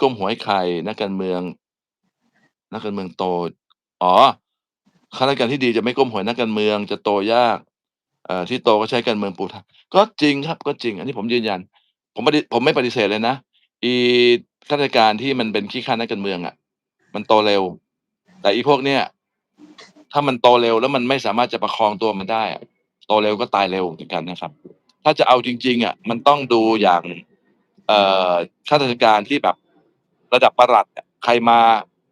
ก้มหัวให้ใคร นักการเมือง นักการเมืองโต อ๋อข้าราชการที่ดีจะไม่ก้มหัวนักการเมืองจะโตยาก เอ่อที่โตก็ใช้การเมืองปูทางก็จริงครับ ก็จริง อันนี้ผมยืนยัน ผมปฏิผมไม่ปฏิเสธเลยนะอีข้าราชการที่มันเป็นขี้ข้านักการเมืองอะมันโตเร็ว แต่อีพวกเนี้ยถ้ามันโตเร็วแล้วมันไม่สามารถจะประคองตัวมันได้อะโตเร็วก็ตายเร็วเหมือนกันนะครับ ถ้าจะเอาจริง ๆ อะ มันต้องดูอย่าง เอ่อข้าราชการที่แบบ ระดับประหลัดใครมา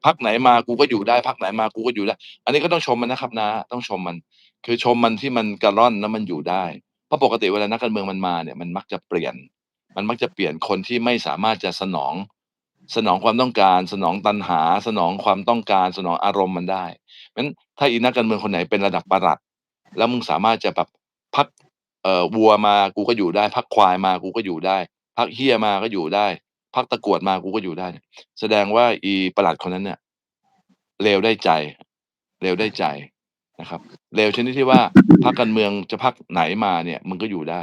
พรรคไหนมากูก็อยู่ได้พรรคไหนมากูก็อยู่ได้ อันนี้ก็ต้องชมมันนะครับน้าต้องชมมัน คือชมมันที่มันกระร่อนแล้วมันอยู่ได้ เพราะปกติเวลานักการเมืองมันมาเนี่ยมันมักจะเปลี่ยน มันมักจะเปลี่ยนคนที่ไม่สามารถจะสนอง สนองความต้องการ สนองตัณหา สนองความต้องการ สนองอารมณ์มันได้เพราะฉะนั้นถ้าอีนักการเมืองคนไหนเป็นระดับประหลัด แล้วมึงสามารถจะแบบพรรคเอ่อวัวมากูก็อยู่ได้พรรควายมากูก็อยู่ได้พรรคเหี้ยมาก็อยู่ได้ พรรคตะกรวดมากูก็อยู่ได้แสดงว่าอีประหลัดคนนั้นเนี่ยเลวได้ใจเลวได้ใจนะครับเลวชนิดที่ว่าพรรคการเมืองจะพรรคไหนมาเนี่ยมึงก็อยู่ได้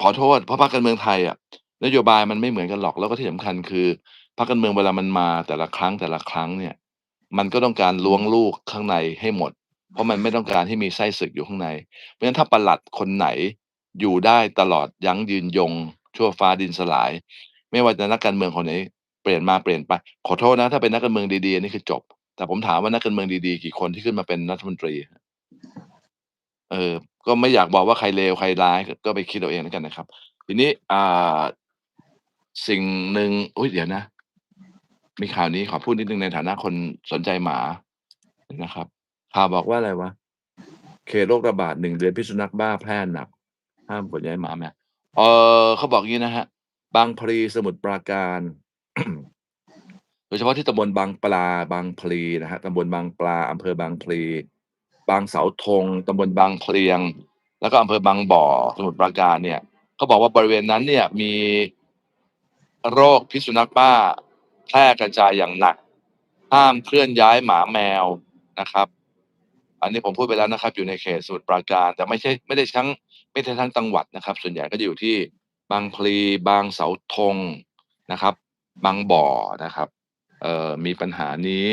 ขอโทษเพราะพรรคการเมืองไทยอะนโยบายมันไม่เหมือนกันหรอกแล้วก็ที่สำคัญคือพรรคการเมืองเวลามันมาแต่ละครั้งแต่ละครั้งเนี่ย มันก็ต้องการล้วงลูกข้างในให้หมด เพราะมันไม่ต้องการให้มีไส้ศึกอยู่ข้างใน เพราะฉะนั้นถ้าประหลัดคนไหนอยู่ได้ตลอดยั้งยืนยง ชั่วฟ้าดินสลาย ไม่ว่าจะนักการเมืองคนไหนเปลี่ยนมาเปลี่ยนไป ขอโทษนะ ถ้าเป็นนักการเมืองดีๆนนี้คือจบ แต่ผมถามว่านักการเมืองดีๆกี่คนที่ขึ้นมาเป็นรัฐมนตรี เออ ก็ไม่อยากบอกว่าใครเลวใครร้ายก็ไปคิดเอาเองแล้วกันนะครับ ทีนี้อ่าสิ่งหนึ่งอุ๊ยเดี๋ยวนะ มีข่าวนี้ขอพูดนิดหนึ่งในฐานะคนสนใจหมานะครับข่าวบอกว่าอะไรวะเขตโรคระบาด1เดือนพิษสุนัขบ้าแพร่หนักห้ามขนย้ายหมาแมวเออเขาบอกงี้นะครั บางพลีสมุทรปราการ โดยเฉพาะที่ตำบลบางปลาบางพลีนะครับตำบลบางปลาอำเภอบางพลีบางเสาธงตำบลบางเพลียง แล้วก็อำเภอบางบ่อสมุทรปราการเนี่ยเขาบอกว่าบริเวณนั้นเนี่ยมีโรคพิษสุนัขบ้าแพร่กระจายอย่างหนัก ห้ามเคลื่อนย้ายหมาแมวนะครับ อันนี้ผมพูดไปแล้วนะครับ อยู่ในเขตสมุทรปราการ แต่ไม่ใช่ไม่ได้ทั้งไม่ใช่ทั้งจังหวัดนะครับ ส่วนใหญ่ก็จะอยู่ที่ บางพลีบางเสาธงนะครับ บางบ่อนะครับเอ่อมีปัญหานี้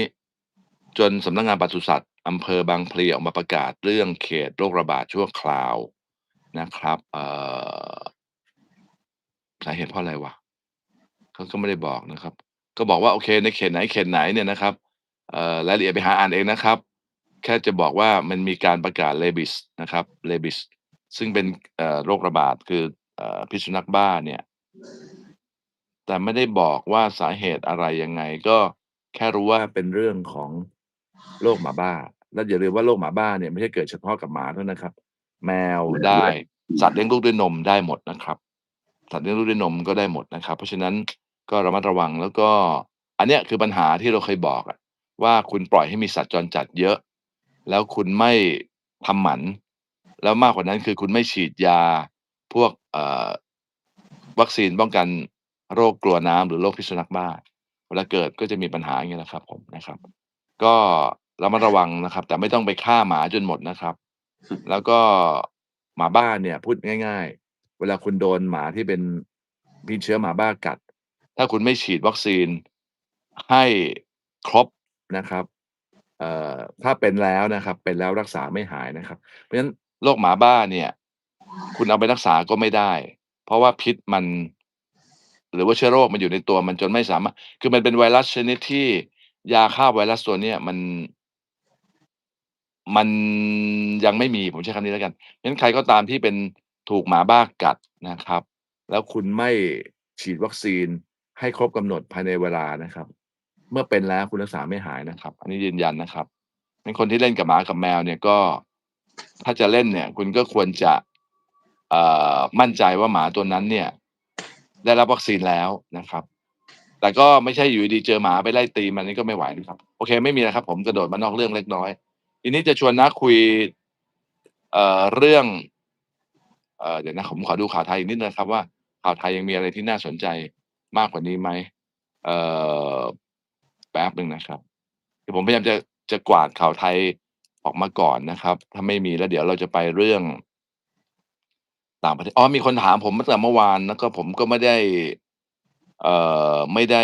จนสำนักงานปศุสัตว์อำเภอบางพลีออกมาประกาศเรื่องเขตโรคระบาดชั่วคราวนะครับเอ่อสาเหตุเพราะอะไรวะเขาก็ไม่ได้บอกนะครับ ก็บอกว่าโอเค ในเขตไหนเขตไหนเนี่ยนะครับเอ่อรายละเอียดไปหาอ่านเองนะครับ แค่จะบอกว่ามันมีการประกาศ Rabies นะครับ Rabies ซึ่งเป็นโรคระบาดคือ พิษสุนัขบ้าเนี่ย แต่ไม่ได้บอกว่าสาเหตุอะไรยังไง ก็แค่รู้ว่าเป็นเรื่องของโรคหมาบ้า แล้วอย่าลืมว่าโรคหมาบ้าเนี่ยไม่ใช่เกิดเฉพาะกับหมาเท่านั้นครับ แมวได้สัตว์เลี้ยงลูกด้วยนมได้หมดนะครับ สัตว์เลี้ยงลูกด้วยนมก็ได้หมดนะครับ เพราะฉะนั้นก็ระมัดระวังแล้วก็ อันเนี้ยคือปัญหาที่เราเคยบอกอะว่าคุณปล่อยให้มีสัตว์จรจัดเยอะ แล้วคุณไม่ทำหมัน แล้วมากกว่านั้นคือคุณไม่ฉีดยา พวก วัคซีนป้องกันโรคกลัวน้ำหรือโรคพิษสุนัขบ้า เวลาเกิดก็จะมีปัญหาอย่างงี้แหละครับ ผมนะครับ ก็เระมัดระวังนะครับ แต่ไม่ต้องไปฆ่าหมาจนหมดนะครับ แล้วก็หมาบ้าเนี่ย พูดง่าย ๆ เวลาคุณโดนหมาที่เป็นมีเชื้อหมาบ้ากัด ถ้าคุณไม่ฉีดวัคซีนให้ครบนะครับเอ่อถ้าเป็นแล้วนะครับ เป็นแล้วรักษาไม่หายนะครับ เพราะฉะนั้นโรคหมาบ้าเนี่ย คุณเอาไปรักษาก็ไม่ได้ เพราะว่าพิษมัน หรือว่าเชื้อโรคมันอยู่ในตัวมันจนไม่สามารถ คือมันเป็นไวรัสชนิดที่ยาฆ่าไวรัสตัวเนี้ยมันมันยังไม่มีผมใช้คำนี้แล้วกันเพราะฉะนั้นใครก็ตามที่เป็นถูกหมาบ้ากัดนะครับ แล้วคุณไม่ฉีดวัคซีนให้ครบกำหนดภายในเวลานะครับ เมื่อเป็นแล้วคุณรักษาไม่หายนะครับ อันนี้ยืนยันนะครับเป็นคนที่เล่นกับหมากับแมวเนี่ยก็ ถ้าจะเล่นเนี่ย คุณก็ควรจะ มั่นใจว่าหมาตัวนั้นเนี่ย ได้รับวัคซีนแล้วนะครับ แต่ก็ไม่ใช่อยู่ดีเจอหมาไปไล่ตีมันนี่ก็ไม่ไหวนะครับ โอเค ไม่มีแล้วครับ ผมกระโดดมานอกเรื่องเล็กน้อย ทีนี้จะชวนน้าคุยเอ่อเรื่องเอ่อเดี๋ยวนะผมขอดูข่าวไทยอีกนิดนะครับ ว่าข่าวไทยยังมีอะไรที่น่าสนใจมากกว่านี้ไหมเอ่อแป๊บหนึ่งนะครับคือผมพยายามจะจะกวาดข่าวไทยออกมาก่อนนะครับ ถ้าไม่มีแล้วเดี๋ยวเราจะไปเรื่อง ต่างประเทศอ๋อมีคนถามผมตั้งแต่เมื่อวานแล้วก็ผมก็ไม่ได้ เอ่อไม่ได้